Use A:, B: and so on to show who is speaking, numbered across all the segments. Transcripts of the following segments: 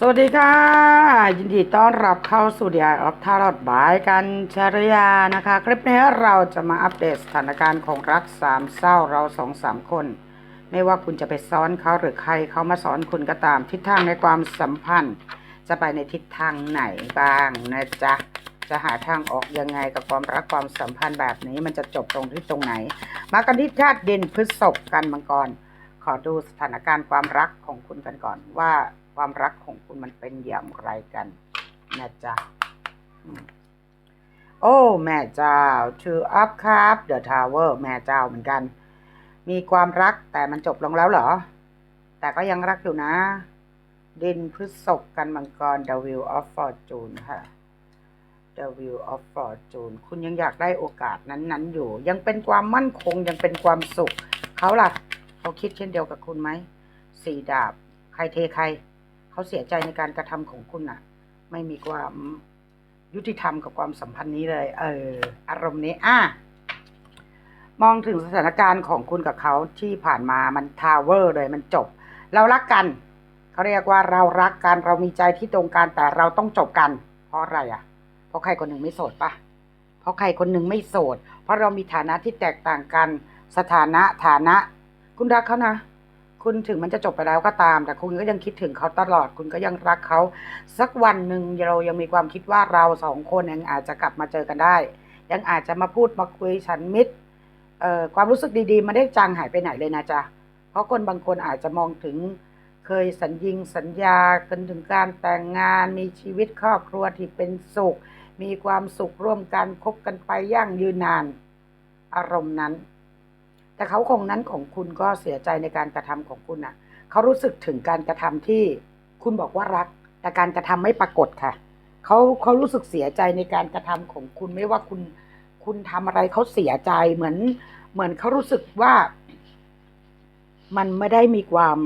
A: สวัสดีค่ะ ยินดีต้อนรับเข้าสู่ดีไอออฟทารอดบายกันชรยานะคะ คลิปนี้เราจะมาอัปเดตสถานการณ์ของรักสามเศร้าเราสองสามคน ไม่ว่าคุณจะไปซ้อนเขาหรือใครเขามาสอนคุณก็ตาม ทิศทางในความสัมพันธ์ จะไปในทิศทางไหนบ้างนะจ๊ะจะหาทางออกยังไงกับความรักความสัมพันธ์แบบนี้มันจะจบตรงที่ตรงไหน มากันที่ธาตุดินพฤษภกันมังกรขอดูสถานการณ์ความรักของคุณกันก่อนว่า ความรักของคุณมันเป็นอย่างไรกันนะจ๊ะโอ้ แม่เจ้า Two up ครับ The Tower แม่เจ้าเหมือนกัน มีความรักแต่มันจบลงแล้วเหรอ แต่ก็ยังรักอยู่นะ ดินพฤษภกันมังกร The Wheel of Fortune ค่ะ The Wheel of Fortune คุณยังอยากได้โอกาสนั้น ๆ อยู่ ยังเป็นความมั่นคงยังเป็นความสุข เขาล่ะ เขาคิดเช่นเดียวกับคุณไหม สี่ดาบ ใครเทใคร เขาเสียใจในการกระทำของคุณอะไม่มีความยุติธรรมกับความสัมพันธ์นี้เลย เออ อารมณ์นี้อะมองถึงสถานการณ์ของคุณกับเขาที่ผ่านมามันทาวเวอร์เลยมันจบ เรารักกันเขาเรียกว่าเรารักกันเรามีใจที่ตรงกันแต่เราต้องจบกัน เพราะอะไรอะ เพราะใครคนหนึ่งไม่โสดปะเพราะใครคนหนึ่งไม่โสด เพราะเรามีฐานะที่แตกต่างกัน สถานะฐานะ คุณรักเขานะ คุณถึงมันจะจบไปแล้วก็ตาม แต่คุณก็ยังคิดถึงเขาตลอด คุณก็ยังรักเขาสักวันหนึ่งเรายังมีความคิดว่าเราสองคนยังอาจจะกลับมาเจอกันได้ ยังอาจจะมาพูดมาคุยฉันมิตรเอ่อความรู้สึกดีๆไมาได้จางหายไปไหนเลยนะจ๊ะเพราะคนบางคนอาจจะมองถึงเคยสัญญิงสัญญากันถึงการแต่งงาน มีชีวิตครอบครัวที่เป็นสุข มีความสุขร่วมกันคบกันไปยั่งยืนนาน อารมณ์นั้น แต่เขาคงนั้นของคุณก็เสียใจในการกระทำของคุณน่ะเขารู้สึกถึงการกระทำที่คุณบอกว่ารัก แต่การกระทำไม่ปรากฏค่ะเขาเขารู้สึกเสียใจในการกระทำของคุณไม่ว่าคุณคุณทำอะไรเขาเสียใจเหมือน เหมือนเขารู้สึกว่า มันไม่ได้มีความ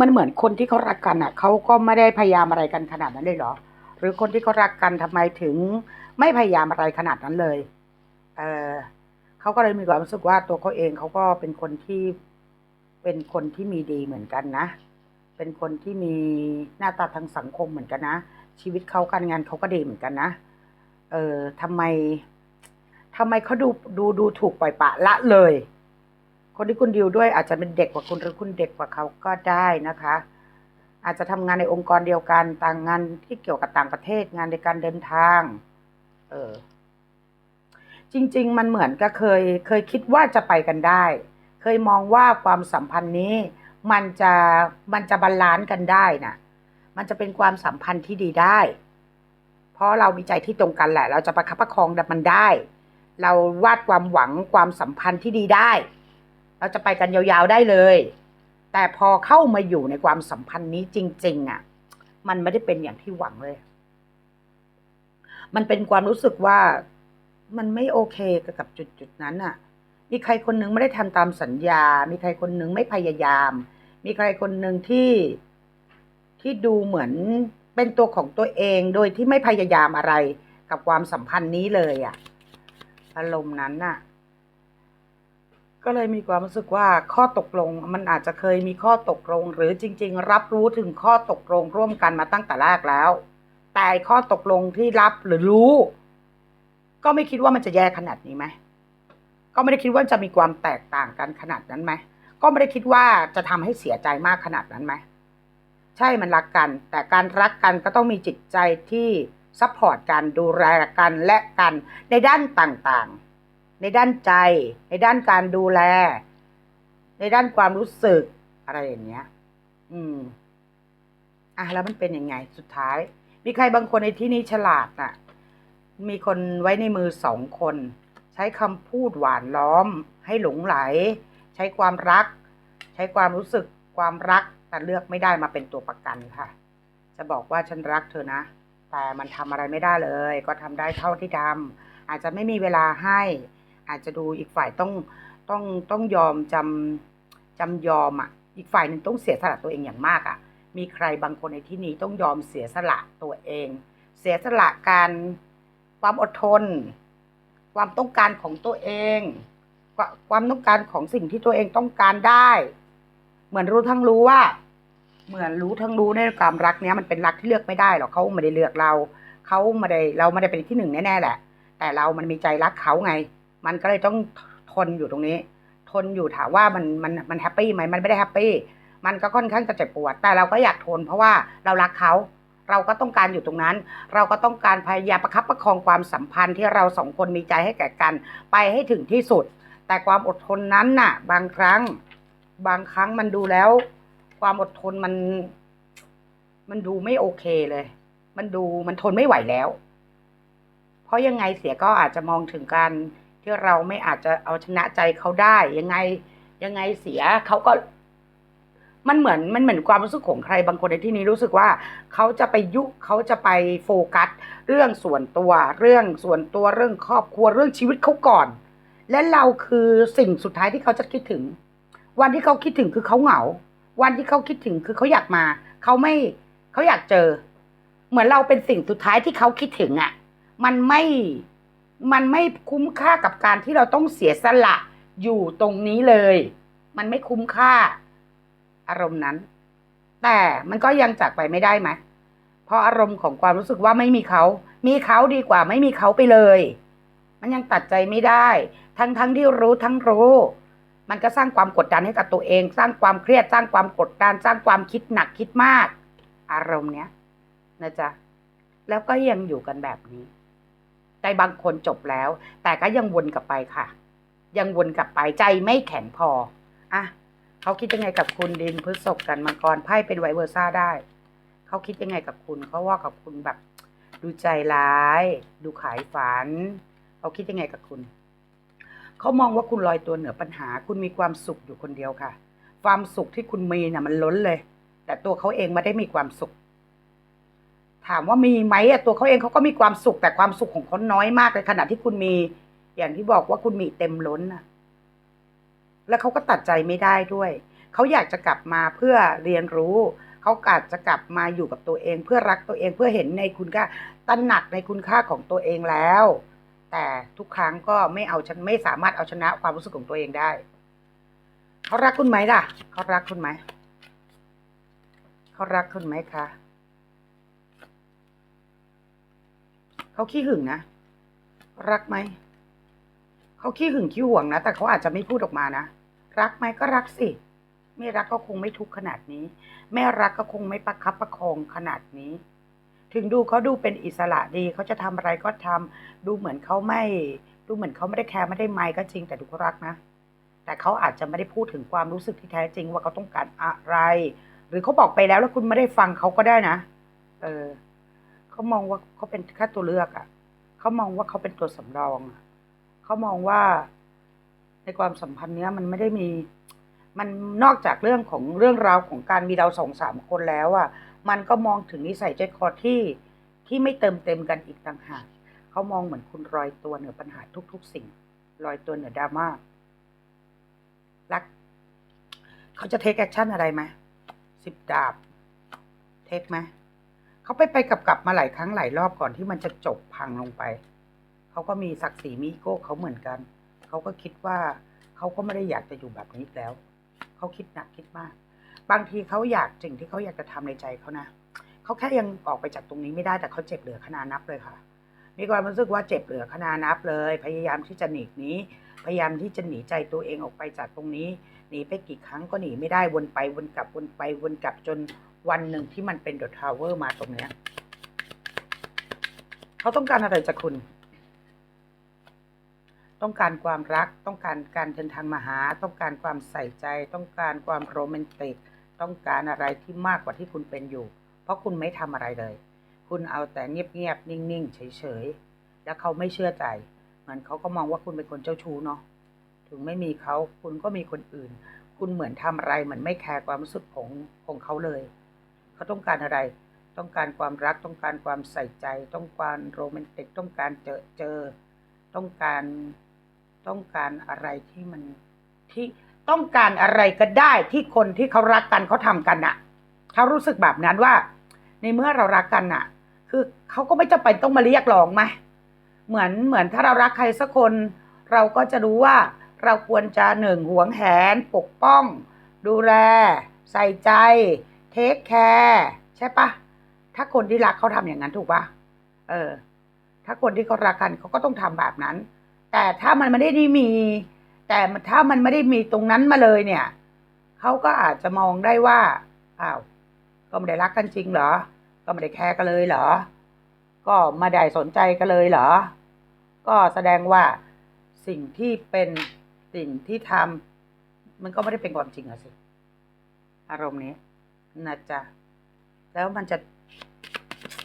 A: มันเหมือนคนที่เขารักกันอะเขาก็ไม่ได้พยายามอะไรกันขนาดนั้นเลยเหรอ หรือคนที่เขารักกันทำไมถึง ไม่พยายามอะไรขนาดนั้นเลย เออ เขาก็เลยมีความรู้สึกว่าตัวเขาเองเขาก็เป็นคนที่เป็นคนที่มีดีเหมือนกันนะ เป็นคนที่มีหน้าตาทางสังคมเหมือนกันนะ ชีวิตเขาการงานเขาก็ดีเหมือนกันนะ เออทำไมทำไมเขาดูดูดูถูกปล่อยปะละเลย คนที่คุณดิวด้วยอาจจะเป็นเด็กกว่าคุณหรือคุณเด็กกว่าเขาก็ได้นะคะ อาจจะทำงานในองค์กรเดียวกันต่างงานที่เกี่ยวกับต่างประเทศงานในการเดินทาง เออ จริง ๆ มันเหมือนก็เคยเคยคิดว่าจะไปกันได้ เคยมองว่าความสัมพันธ์นี้ มันจะมันจะบาลานซ์กันได้นะมันจะเป็นความสัมพันธ์ที่ดีได้ เพราะเรามีใจที่ตรงกันแหละ เราจะประคับประคองมันได้ เราวาดความหวังความสัมพันธ์ที่ดีได้ เราจะไปกันยาวๆได้เลย แต่พอเข้ามาอยู่ในความสัมพันธ์นี้จริง ๆอะ มันไม่ได้เป็นอย่างที่หวังเลย มันเป็นความรู้สึกว่า มันไม่โอเคกับจุดจุดๆนั้นอะมีใครคนหนึงไม่ได้ทำตามสัญญา มีใครคนหนึงไม่พยายาม มีใครคนหนึ่งที่ที่ดูเหมือนเป็นตัวของตัวเองโดยที่ไม่พยายามอะไรกับความสัมพันธ์นี้เลยอะอารมณ์นั้นน่ะ ก็เลยมีความรู้สึกว่าข้อตกลงมันอาจจะเคยมีข้อตกลง หรือจริง ๆ รับรู้ถึงข้อตกลงร่วมกันมาตั้งแต่แรกแล้ว แต่ข้อตกลงที่รับหรือรู้ ก็ไม่คิดว่ามันจะแย่ขนาดนี้ไหมก็ไม่ได้คิดว่าจะมีความแตกต่างกันขนาดนั้นไหมก็ไม่ได้คิดว่าจะทำให้เสียใจมากขนาดนั้นไหมใช่มันรักกัน แต่การรักกันก็ต้องมีจิตใจที่ซัพพอร์ตกันดูแลกันและกันในด้านต่างๆ ในด้านใจ ในด้านการดูแล ในด้านความรู้สึกอะไรอย่างเงี้ย อืม อะแล้วมันเป็นยังไงสุดท้าย มีใครบางคนในที่นี้ฉลาดน่ะ มีคนไว้ในมือสองคน ใช้คำพูดหวานล้อม ให้หลงไหล ใช้ความรัก ใช้ความรู้สึกความรักแต่เลือกไม่ได้มาเป็นตัวประกันค่ะ จะบอกว่าฉันรักเธอนะ แต่มันทำอะไรไม่ได้เลย ก็ทำได้เท่าที่ทำอาจจะไม่มีเวลาให้ อาจจะดูอีกฝ่ายต้องต้องต้องยอมจำจำยอมอะ อีกฝ่ายหนึ่งต้องเสียสละตัวเองอย่างมากอะ มีใครบางคนในที่นี้ต้องยอมเสียสละตัวเอง เสียสละการ ความอดทน ความต้องการของตัวเอง ความต้องการของสิ่งที่ตัวเองต้องการได้ เหมือนรู้ทั้งรู้ว่า เหมือนรู้ทั้งรู้ในความรักเนี้ยมันเป็นรักที่เลือกไม่ได้หรอกเขาไม่ได้เลือกเราเขาไม่ได้เราไม่ได้เป็นที่หนึ่งแน่ๆแหละ แต่เรามันมีใจรักเขาไง มันก็เลยต้องทนอยู่ตรงนี้ ทนอยู่ถามว่ามันมันมันแฮปปี้ไหมมันไม่ได้แฮปปี้มันก็ค่อนข้างจะเจ็บปวด แต่เราก็อยากทนเพราะว่าเรารักเขา เราก็ต้องการอยู่ตรงนั้น เราก็ต้องการพยายามประคับประคองความสัมพันธ์ที่เราสองคนมีใจให้แก่กัน ไปให้ถึงที่สุด แต่ความอดทนนั้นน่ะ บางครั้ง บางครั้งมันดูแล้ว ความอดทนมัน มันดูไม่โอเคเลย มันดูมันทนไม่ไหวแล้ว เพราะยังไงเสียก็อาจจะมองถึงการที่เราไม่อาจจะเอาชนะใจเขาได้ ยังไงยังไงเสียเขาก็ มันเหมือนมันเหมือนความรู้สึกของใครบางคนในที่นี้รู้สึกว่าเขาจะไปยุเขาจะไปโฟกัส เรื่องส่วนตัว เรื่องส่วนตัวเรื่องครอบครัวเรื่องชีวิตเขาก่อน และเราคือสิ่งสุดท้ายที่เขาจะคิดถึง วันที่เขาคิดถึงคือเขาเหงา วันที่เขาคิดถึงคือเขาอยากมาเขาไม่เขาอยากเจอ เหมือนเราเป็นสิ่งสุดท้ายที่เขาคิดถึงอะ่ะ มันไม่มันไม่คุ้มค่ากับการที่เราต้องเสียสละอยู่ตรงนี้เลย มันไม่คุ้มค่า อารมณ์นั้น แต่มันก็ยังจากไปไม่ได้ไหมเพราะอารมณ์ของความรู้สึกว่าไม่มีเขา มีเขาดีกว่าไม่มีเขาไปเลย มันยังตัดใจไม่ได้ ทั้งทั้งที่รู้ทั้งรู้ มันก็สร้างความกดดันให้กับตัวเอง สร้างความเครียด สร้างความกดดัน สร้างความคิดหนักคิดมาก อารมณ์เนี้ยนะจ๊ะ แล้วก็ยังอยู่กันแบบนี้แต่บางคนจบแล้ว แต่ก็ยังวนกลับไปค่ะ ยังวนกลับไปใจไม่แข็งพอ อะ เขาคิดยังไงกับคุณดินพฤษภกันมังกรไพ่เป็นไวเวอร์ซ่าได้ เขาคิดยังไงกับคุณเขาว่ากับคุณแบบ ดูใจร้าย ดูขายฝัน เขาคิดยังไงกับคุณ เขามองว่าคุณลอยตัวเหนือปัญหา คุณมีความสุขอยู่คนเดียวค่ะ ความสุขที่คุณมีน่ะมันล้นเลย แต่ตัวเขาเองไม่ได้มีความสุข ถามว่ามีไหมอะตัวเขาเองเขาก็มีความสุขแต่ความสุขของเขาน้อยมากเลยขณะที่คุณมี อย่างที่บอกว่าคุณมีเต็มล้นน่ะ แล้วเขาก็ตัดใจไม่ได้ด้วย เขาอยากจะกลับมาเพื่อเรียนรู้ เขาอาจจะกลับมาอยู่กับตัวเอง เพื่อรักตัวเองเพื่อเห็นในคุณค่าตระหนักในคุณค่าของตัวเองแล้ว แต่ทุกครั้งก็ไม่เอาฉันไม่สามารถเอาชนะความรู้สึกของตัวเองได้ เขารักคุณไหมล่ะ เขารักคุณไหม เขารักคุณไหมคะ เขาขี้หึงนะ รักไหม เขาขี้หึงขี้หวงนะ แต่เขาอาจจะไม่พูดออกมานะ รักไหมก็รักสิ ไม่รักก็คงไม่ทุกข์ขนาดนี้ไม่รักก็คงไม่ประคับประคองขนาดนี้ ถึงดูเขาดูเป็นอิสระดีเขาจะทำอะไรก็ทำดูเหมือนเขาไม่ ดูเหมือนเขาไม่ได้แคร์ไม่ได้ไมค์ก็จริง แต่ดูเขารักนะ แต่เขาอาจจะไม่ได้พูดถึงความรู้สึกที่แท้จริงว่าเขาต้องการอะไร หรือเขาบอกไปแล้วแล้วคุณไม่ได้ฟังเขาก็ได้นะ เออ เขามองว่าเขาเป็นแค่ตัวเลือกอะ่ะ เขามองว่าเขาเป็นตัวสำรองอะ เขามองว่าในความสัมพันธ์เนี้ยมันไม่ได้มี มันนอกจากเรื่องของเรื่องราวของการมีเราสองสามคนแล้วอะ่ะ มันก็มองถึงนิสัยใจคอที่ที่ไม่เติมเต็มกันอีกต่างหากเขามองเหมือนคุณรอยตัวเหนือปัญหาทุก ๆ สิ่งลอยตัวเหนือดราม่ารักเขาจะเทคแอคชั่นอะไรไหมสิบดาบ เทคไหมเขาไปไปกลับกลับมาหลายครั้งหลายรอบก่อนที่มันจะจบพังลงไป เขาก็มีศักดิ์ศรีมีโก้เขาเหมือนกัน เขาก็คิดว่าเขาก็ไม่ได้อยากจะอยู่แบบนี้แล้ว เขาคิดหนักคิดมาก บางทีเขาอยากสิ่งที่เขาอยากจะทำในใจเขานะเขาแค่ยังออกไปจากตรงนี้ไม่ได้แต่เขาเจ็บเหลือขนาดนับเลยค่ะ มีความรู้สึกว่าเจ็บเหลือขนาดนับเลย พยายามที่จะหนีนีพยายามที่จะหนีใจตัวเองออกไปจากตรงนี้หนีไปกี่ครั้งก็หนีไม่ได้วนไปวนกลับวนไปวนกลับจนวันหนึ่งที่มันเป็นเดอะทาวเวอร์มาตรงเนี้ยเขาต้องการอะไรจากคุณ ต้องการความรัก ต้องการการเดินทางมาหา ต้องการความใส่ใจ ต้องการความโรแมนติก ต้องการอะไรที่มากกว่าที่คุณเป็นอยู่ เพราะคุณไม่ทำอะไรเลย คุณเอาแต่เงียบๆ นิ่งๆ เฉยๆ แล้วเขาไม่เชื่อใจมือนเขาก็มองว่าคุณเป็นคนเจ้าชู้เนาะ ถึงไม่มีเขาคุณก็มีคนอื่น คุณเหมือนทำอะไรเหมือนไม่แคร์ความรู้สึกของของเขาเลย เขาต้องการอะไร ต้องการความรัก ต้องการความใส่ใจ ต้องการโรแมนติก ต้องการเจอเจอ ต้องการ ต้องการอะไรที่มันที่ต้องการอะไรก็ได้ที่คนที่เขารักกันเขาทำกันน่ะเขารู้สึกแบบนั้นว่า ในเมื่อเรารักกันน่ะ คือเขาก็ไม่จำเป็นต้องมาเรียกร้องไหมเหมือนเหมือนถ้าเรารักใครสักคน เราก็จะรู้ว่าเราควรจะหนึ่งหวงแหน ปกป้อง ดูแล ใส่ใจ เทคแคร์ใช่ปะถ้าคนที่รักเขาทำอย่างนั้นถูกปะเออ ถ้าคนที่เขารักกันเขาก็ต้องทำแบบนั้น แต่ถ้ามันไม่ได้มี แต่ถ้ามันไม่ได้มีตรงนั้นมาเลยเนี่ยเขาก็อาจจะมองได้ว่าอ้าวก็ไม่ได้รักกันจริงเหรอ ก็ไม่ได้แคร์กันเลยเหรอ ก็ไม่ได้สนใจกันเลยเหรอ ก็แสดงว่าสิ่งที่เป็นสิ่งที่ทำมันก็ไม่ได้เป็นความจริงอะสิ อารมณ์นี้นะจ๊ะแล้วมันจะ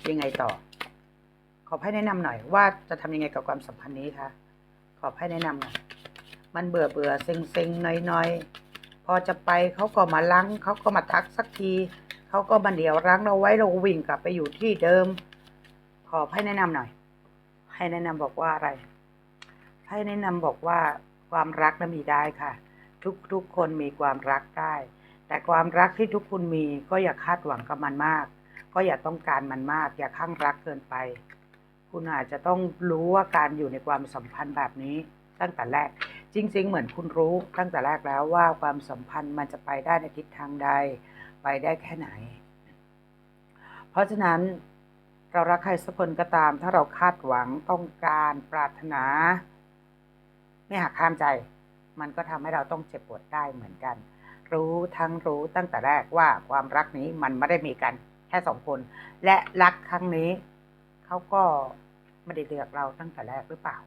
A: ยังไงต่อ ขอให้แนะนำหน่อยว่าจะทำยังไงกับความสัมพันธ์นี้คะ อให้แนะนำหน่อยมันเบื่อเบื่อเซ็งเซ็งน้อยน้อยพอจะไปเขาก็มาลังเขาก็มาทักสักทีเขาก็มาเดี่ยวรั้งเราไว้เราวิ่งกลับไปอยู่ที่เดิม ขอให้แนะนำหน่อย ให้แนะนำบอกว่าอะไร ให้แนะนำบอกว่าความรักนั้นมีได้ค่ะ ทุกทุกคนมีความรักได้ แต่ความรักที่ทุกคนมีก็อย่าคาดหวังกับมันมาก ก็อย่าต้องการมันมาก อย่าข้างรักเกินไป คุณอาจจะต้องรู้ว่าการอยู่ในความสัมพันธ์แบบนี้ตั้งแต่แรก จริง ๆ เหมือนคุณรู้ตั้งแต่แรกแล้วว่าความสัมพันธ์มันจะไปได้ในทิศทางใด ไปได้แค่ไหน เพราะฉะนั้นเรารักใครสักคนก็ตาม ถ้าเราคาดหวังต้องการปรารถนา ไม่หักข้ามใจ มันก็ทำให้เราต้องเจ็บปวดได้เหมือนกัน รู้ทั้งรู้ตั้งแต่แรกว่าความรักนี้มันไม่ได้มีกันแค่สองคน และรักครั้งนี้ เขาก็ไม่ได้เลือกเราตั้งแต่แรกหรือเปล่า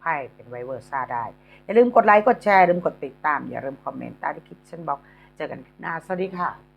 A: ไพ่เป็นไวเวอร์ซ่าได้ อย่าลืมกดไลค์กดแชร์ลืมกดติดตาม อย่าลืมคอมเมนต์ใต้ที่คลิปฉันบอก เจอกันคลิปหน้า สวัสดีค่ะ